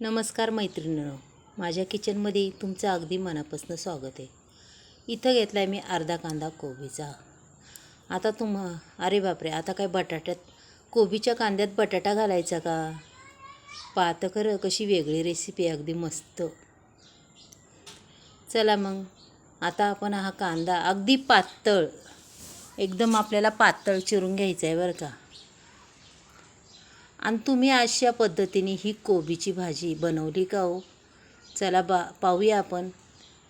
नमस्कार मैत्रिणींनो. माझ्या किचनमध्ये तुमचं अगदी मनापासून स्वागत आहे. इथं घेतला आहे मी अर्धा कांदा कोबीचा. आता तुम अरे बापरे आता काय बटाट्यात कोबीच्या कांद्यात बटाटा घालायचा का? पाहतं खरं कशी वेगळी रेसिपी आहे अगदी मस्त. चला मग आता आपण हा कांदा अगदी पातळ एकदम आपल्याला पातळ चिरून घ्यायचा आहे बरं का. आणि तुम्ही अशा पद्धतीने ही कोबीची भाजी बनवली का हो? चला बा पाहूया आपण.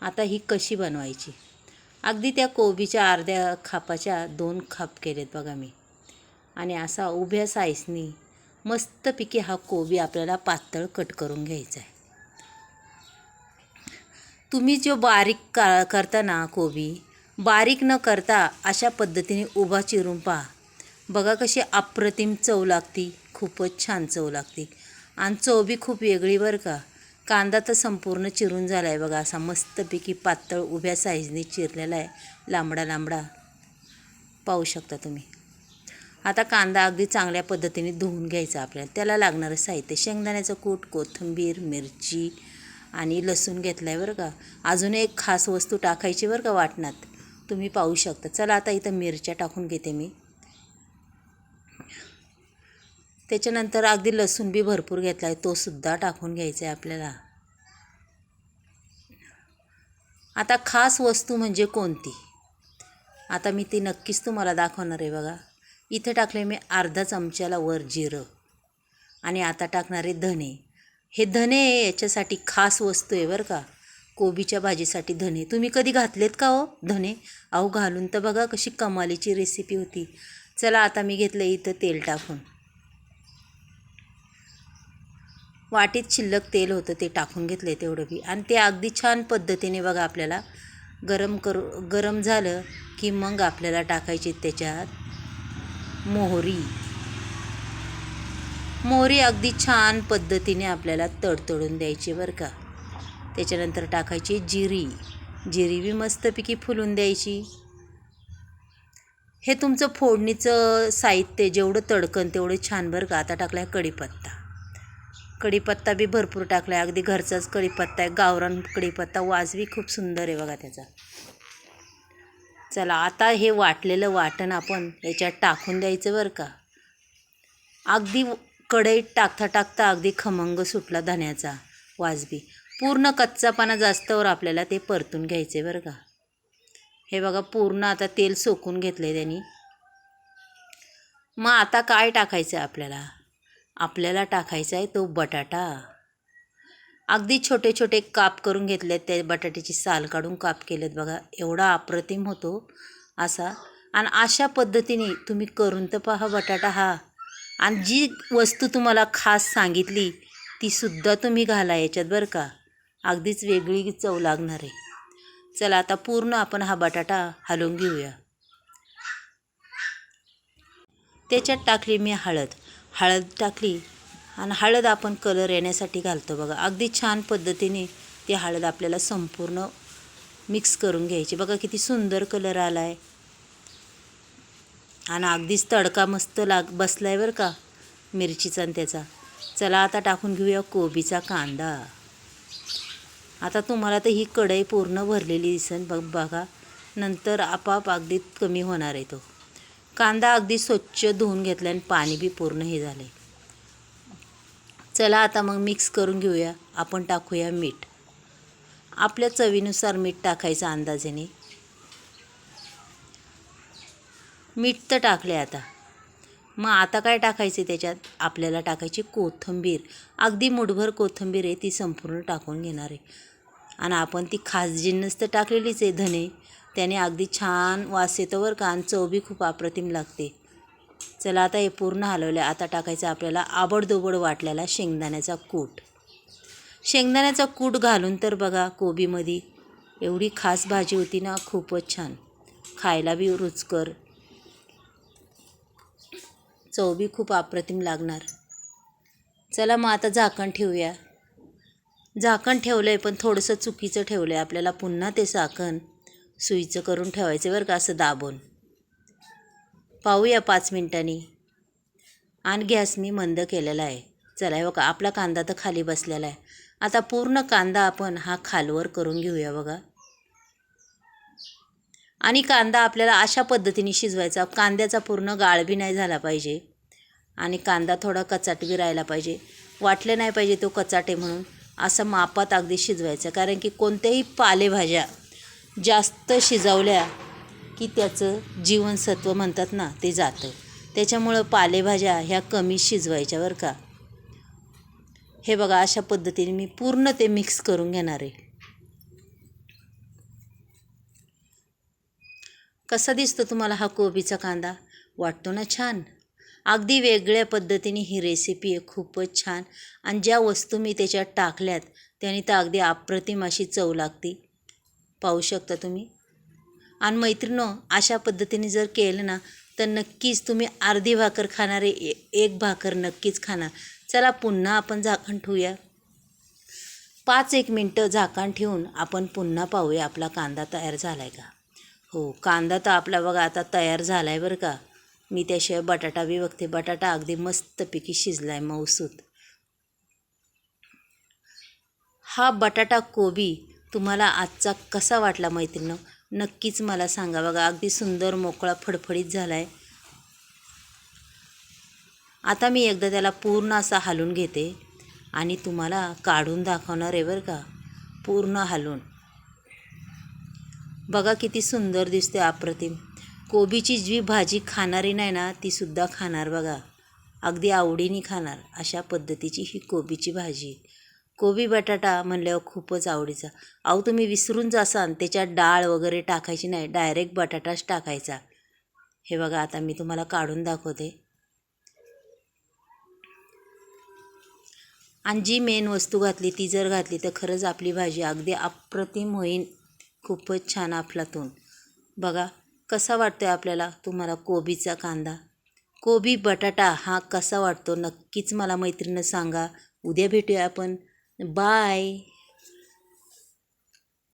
आता ही कशी बनवायची? अगदी त्या कोबीच्या अर्ध्या खापाच्या दोन खाप केलेत बघा मी. आणि असा उभ्या साईजनी मस्तपैकी हा कोबी आपल्याला पातळ कट करून घ्यायचा आहे. तुम्ही जो बारीक का करता ना कोबी बारीक न करता अशा पद्धतीने उभा चिरून पहा. बघा कशी अप्रतिम चव लागती. खूपच छान चव लागते. आणि चव बी खूप वेगळी बरं का. कांदा तर संपूर्ण चिरून झाला आहे बघा. असा मस्तपैकी पातळ उभ्या साईजने चिरलेला आहे. लांबडा लांबडा. पाहू शकता तुम्ही. आता कांदा अगदी चांगल्या पद्धतीने धुवून घ्यायचा आपल्याला. त्याला लागणारं साहित्य शेंगदाण्याचं कूट कोथिंबीर मिरची आणि लसूण घेतला आहे बरं का. अजून एक खास वस्तू टाकायची बरं का वाटणात. तुम्ही पाहू शकता. चला आता इथं मिरच्या टाकून घेते मी. त्याच्यानंतर अगदी लसूण बी भरपूर घेतला आहे तो सुद्धा टाकून घ्यायचा आहे आपल्याला. आता खास वस्तू म्हणजे कोणती? आता मी ती नक्कीच तुम्हाला दाखवणार आहे बघा. इथे टाकले मी अर्धा चमच्याला वर जिरं. आणि आता टाकणारे धने. हे धने याच्यासाठी खास वस्तू आहे बरं का. कोबीच्या भाजीसाठी धने. तुम्ही कधी घातलेत का हो धने? अहो घालून तर बघा कशी कमालीची रेसिपी होती. चला आता मी घेतलं इथं तेल टाकून. वाटीत शिल्लक तेल होतं ते टाकून घेतले तेवढं बी. आणि ते अगदी छान पद्धतीने बघा आपल्याला गरम करू गरम झालं की मग आपल्याला टाकायची त्याच्यात मोहरी. मोहरी अगदी छान पद्धतीने आपल्याला तडतडून द्यायची बरं का. त्याच्यानंतर टाकायची जिरी. जिरी बी मस्तपैकी फुलून द्यायची. हे तुमचं फोडणीचं साहित्य जेवढं तडकन तेवढं छान बरं का. आता टाकलं आहे कढीपत्ता. कढीपत्ता बी भरपूर टाकला आहे अगदी घरचाच कढीपत्ता आहे. गावरान कढीपत्ता वाजवी खूप सुंदर आहे बघा त्याचा. चला आता हे वाटलेलं वाटण आपण याच्यात टाकून द्यायचं बरं का. अगदी कढईत टाकता टाकता अगदी खमंग सुटला धण्याचा वाजबी पूर्ण कच्चापणा जास्तवर आपल्याला ते परतून घ्यायचे बरं का. हे बघा पूर्ण आता तेल सोकून घेतलं आहे त्यांनी. मग आता काय टाकायचं आहे आपल्याला? आपल्याला टाकायचा आहे तो बटाटा. अगदी छोटे छोटे काप करून घेतलेत त्या बटाट्याची साल काढून काप केलेत बघा. एवढा अप्रतिम होतो असा. आणि अशा पद्धतीने तुम्ही करून तर पहा बटाटा हा. आणि जी वस्तू तुम्हाला खास सांगितली तीसुद्धा तुम्ही घाला याच्यात बरं का. अगदीच वेगळी चव लागणार आहे. चला आता पूर्ण आपण हा बटाटा हलवून घेऊया. त्याच्यात टाकली मी हळद. हळद टाकली आणि हळद आपण कलर येण्यासाठी घालतो बघा. अगदी छान पद्धतीने ती हळद आपल्याला संपूर्ण मिक्स करून घ्यायची. बघा किती सुंदर कलर आला आहे आणि अगदीच तडका मस्त लाग बसला आहे बरं का मिरचीचा आणि त्याचा. चला आता टाकून घेऊया कोबीचा कांदा. आता तुम्हाला तर ही कढई पूर्ण भरलेली दिसन बघ बघा. नंतर आपाप अगदी कमी होणार आहे तो. कांदा अगदी स्वच्छ धुवून घेतला आणि पाणी बी पूर्ण हे झालं आहे चला आता मग मिक्स करून घेऊया. आपण टाकूया मीठ. आपल्या चवीनुसार मीठ टाकायचं अंदाजाने. मीठ तर टाकले आता. मग आता काय टाकायचे त्याच्यात? आपल्याला टाकायची कोथिंबीर. अगदी मुठभर कोथिंबीर आहे ती संपूर्ण टाकून घेणार आहे. आणि आपण ती खास जिन्नस तर टाकलेलीच आहे धने. त्याने अगदी छान वास येतो बरं का आणि चवबी खूप अप्रतिम लागते. चला आता हे पूर्ण हलवलं. आता टाकायचं आपल्याला आबडदोबड वाटलेला शेंगदाण्याचा कूट. शेंगदाण्याचा कूट घालून तर बघा कोबीमध्ये एवढी खास भाजी होती ना खूपच छान. खायला बी रुचकर. चवबी खूप अप्रतिम लागणार. चला मग आता झाकण ठेवूया. झाकण ठेवलं आहे पण थोडंसं चुकीचं ठेवलं आहे आपल्याला पुन्हा ते झाकण सुईचं करून ठेवायचं बरं का असं दाबून. पाहूया पाच मिनटांनी. आणि गॅस मी मंद केलेला आहे. चला आहे बघा आपला कांदा तर खाली बसलेला आहे. आता पूर्ण कांदा आपण हा खालवर करून घेऊया बघा. आणि कांदा आपल्याला अशा पद्धतीने शिजवायचा कांद्याचा पूर्ण गाळबी नाही झाला पाहिजे. आणि कांदा थोडा कचाटबी राहिला पाहिजे. वाटले नाही पाहिजे तो कचाटे म्हणून. असं मापात अगदी शिजवायचं कारण की कोणत्याही पालेभाज्या जास्त शिजवल्या की त्याचं जीवनसत्व म्हणतात ना ते जातं. त्याच्यामुळं पालेभाज्या ह्या कमी शिजवायच्या बरं का. हे बघा अशा पद्धतीने मी पूर्ण ते मिक्स करून घेणार आहे. कसा दिसतो तुम्हाला हा कोबीचा कांदा? वाटतो ना छान? अगदी वेगळ्या पद्धतीने ही रेसिपी आहे खूपच छान. आणि ज्या वस्तू मी त्याच्यात टाकल्यात त्याने तर अगदी अप्रतिम अशी चव लागते. पाहू शकता तुम्ही. आणि मैत्रिणो अशा पद्धतीने जर केलं ना तर नक्कीच तुम्ही अर्धी भाकर खाणारे ए एक भाकर नक्कीच खाणार. चला पुन्हा आपण झाकण ठेवूया. पाच एक मिनटं झाकण ठेवून आपण पुन्हा पाहूया आपला कांदा तयार झाला आहे का. हो कांदा तर आपला बघा आता तयार झाला आहे बरं का. मी त्याशिवाय बटाटा बी बघते. बटाटा अगदी मस्तपैकी शिजला आहे मऊसूत. हा बटाटा कोबी तुम्हाला आजचा कसा वाटला मैत्रिणं? नक्कीच मला सांगा. बघा अगदी सुंदर मोकळा फडफडीत झाला आहे आता मी एकदा त्याला पूर्ण असा हालून घेते आणि तुम्हाला काढून दाखवणार आहे बरं का. पूर्ण हालून. बघा किती सुंदर दिसते अप्रतिम. कोबीची जी भाजी खाणारी नाही ना तीसुद्धा खाणार बघा. अगदी आवडीने खाणार अशा पद्धतीची ही कोबीची भाजी. कोबी बटाटा म्हणल्यावर खूपच आवडीचा. अहो तुम्ही विसरून जासान त्याच्यात डाळ वगैरे टाकायची नाही डायरेक्ट बटाटाच टाकायचा. हे बघा आता मी तुम्हाला काढून दाखवते. आणि जी मेन वस्तू घातली ती जर घातली तर खरंच आपली भाजी अगदी अप्रतिम होईन. खूपच छान आपलातून बघा कसा वाटतो आहे आपल्याला तुम्हाला कोबीचा कांदा? कोबी बटाटा हा कसा वाटतो? नक्कीच मला मैत्रिणीनं सांगा. उद्या भेटूया आपण. Bye.